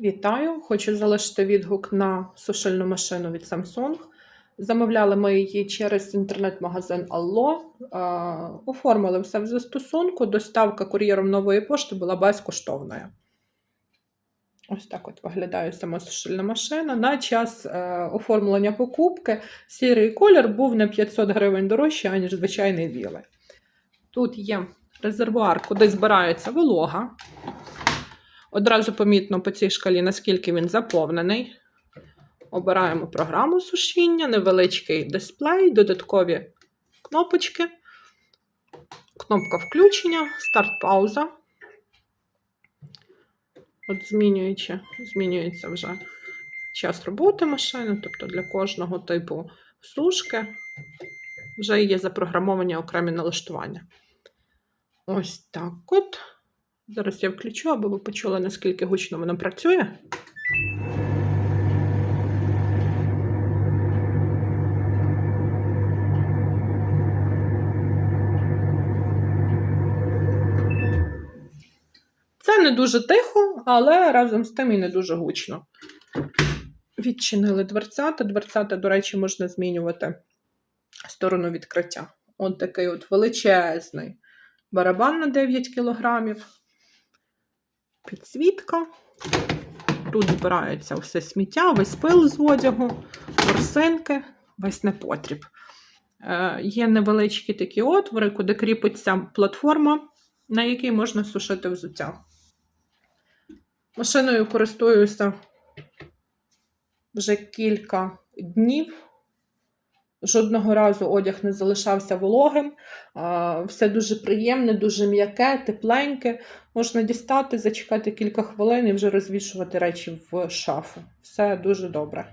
Вітаю! Хочу залишити відгук на сушильну машину від Samsung. Замовляли ми її через інтернет-магазин Allo. Е, Оформили все в застосунку. Доставка кур'єром нової пошти була безкоштовною. Ось так от виглядає сама сушильна машина. На час е, оформлення покупки сірий колір був на 500 гривень дорожче, аніж звичайний білий. Тут є резервуар, куди збирається волога. Одразу помітно по цій шкалі, наскільки він заповнений. Обираємо програму сушіння, невеличкий дисплей, додаткові кнопочки, кнопка включення, старт-пауза. От змінюючи, змінюється вже час роботи машини, тобто для кожного типу сушки вже є запрограмовані окремі налаштування. Ось так от. Зараз я включу, аби ви почули, наскільки гучно воно працює. Це не дуже тихо, але разом з тим і не дуже гучно. Відчинили дверцята. Дверцята, до речі, можна змінювати сторону відкриття. От такий от величезний барабан на 9 кілограмів підсвітка. Тут збирається все сміття, весь пил з одягу, ворсинки, весь непотріб. Е, є невеличкі такі отвори, куди кріпиться платформа, на якій можна сушити взуття. Машиною користуюся вже кілька днів. Жодного разу одяг не залишався вологим. Все дуже приємне, дуже м'яке, тепленьке. Можна дістати, зачекати кілька хвилин і вже розвішувати речі в шафу. Все дуже добре.